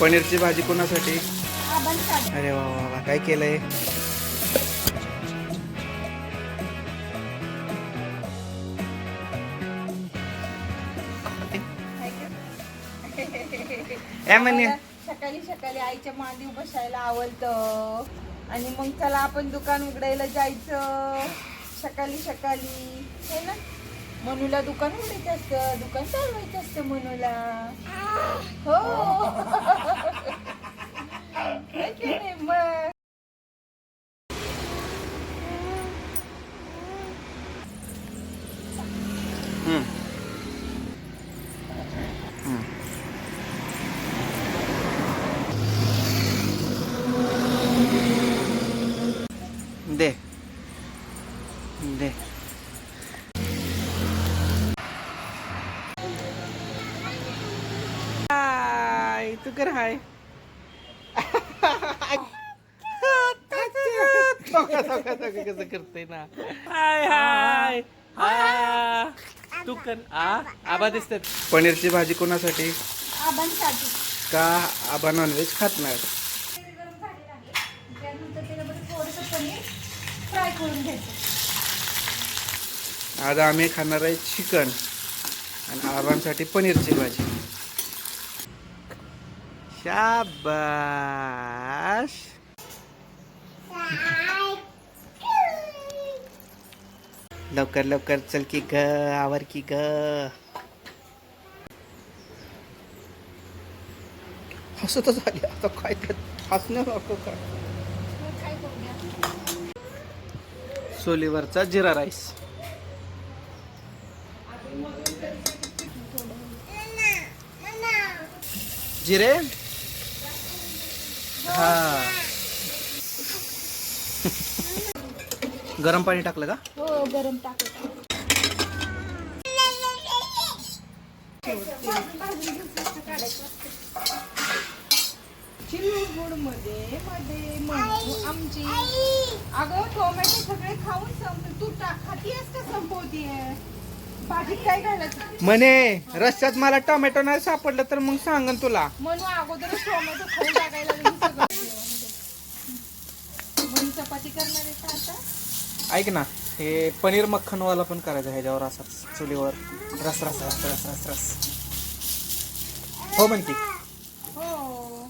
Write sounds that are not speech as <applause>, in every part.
पनीरची भाजी कोणासाठी? अरे वा वा वा काय केलंय? <laughs> सकाळी सकाळी आईच्या मांडी बसायला आवडतं. आणि मग चला आपण दुकान उघडायला जायचं. सकाळी सकाळी. है ना? मनूला दुकान उघडायचं असतं दुकान चालवायचं असतं मनूला हो है की नाही? मग तू कर हाय. कसं करते ना हाय. हाय. आ, तू कर. आ आबा दिसतात. पनीरची भाजी कोणासाठी? आबांसाठी. का आबा नॉनव्हेज खात नाही त्यानंतर त्याच्यामध्ये थोडंसं पनीर फ्राय करून घ्यायचं आज आम्ही खाणार आहे चिकन आणि आबांसाठी पनीरची भाजी. शाबाश लवकर लवकर चल की ग आवर की ग. हसतच झाली आता काय ते हसणं का? काय सोलीवरचा जिरा राईस. जिरे? हा. गरम पाणी टाकलं का? हो गरम चिलगुडमध्ये मध्ये म्हणतो आमची अगं टोमॅटो सगळे खाऊन संप तू टा खातीयस का संपवतीये? भाजीत काय घालायचं? म्हणे रस्त्यात मला टोमॅटो नाही सापडलं तर मग सांगन तुला. म्हणून अगोदरच टोमॅटो खाऊन टाकायला लागली सगळं म्हणून चपाती करणार आहे का आता ऐक ना हे पनीर मक्खनवाला पण करायचं ह्याच्यावर असाच चुलीवर. रस रस रस रस रस रस. हो म्हणते हो.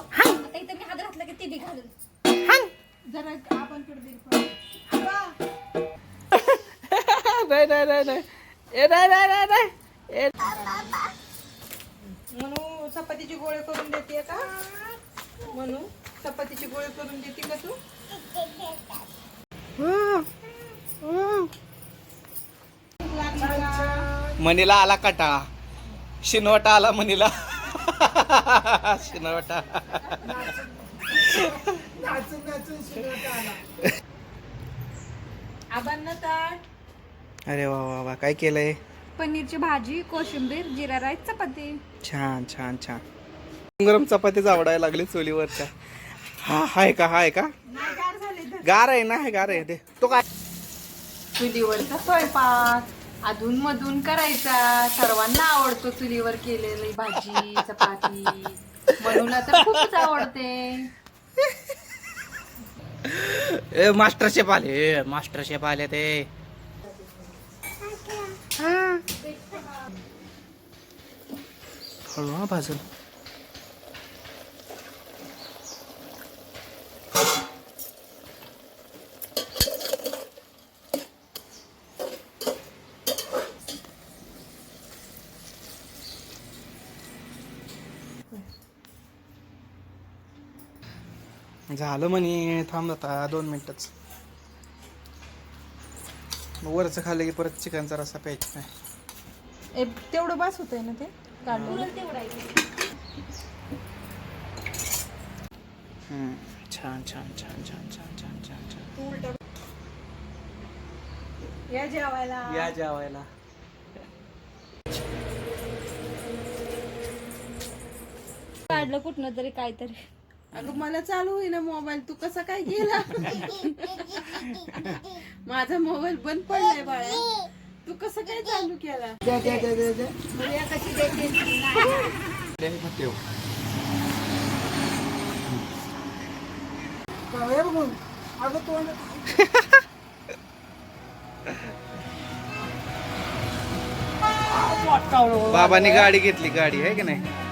आता इथं मी हात घातला की ते बी घालून. जरा आपण कडे दे पण. अगं, नाही नाही नाही नाही. ए नाही नाही नाही नाही. ए. म्हणू चपातीची गोळे करून देते का? म्हणू. चपातीची गोळे करून देते का तू? मनीला आला काटाळा शिनवटा आला मनीला. शिनवटा. आबांना ताट. अरे वा वा वा. काय केलंय? पनीरची भाजी कोशिंबीर जिरा राईस चपाती. छान छान छान. गरम चपातीच आवडायला लागली चुलीवरच्या. हा हाय का हाय का? गार आहे ना हे गार आहे ते तो काय? चुलीवरचा स्वयंपाक. अधून मधून करायचा. सर्वांना आवडतो चुलीवर केलेली भाजी चपाती. म्हणून तर खूपच आवडते. ए मास्टर शेफ आले मास्टर शेफ आले ते. हळू हा भाजून. झालं म्हणे थांब आता दोन मिनिटच. मग वरचं खाल्लं की परत चिकनचा रस्सा प्यायचा नाही. ए, तेवढं बास होत ना ते? काढलं हम्म. छान छान छान छान छान छान छान छान. या जेवायला. या जेवायला. काढलं कुठनं तरी काहीतरी. अगं मला चालू होईना मोबाईल. तू कसा काय गेला? माझा मोबाईल बंद पडलाय बाळा. तू कसं काय चालू केला? बाबांनी अगं तोंड बाबाने गाडी घेतली गाडी आहे की नाही?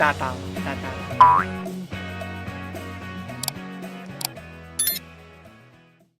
大น้า大า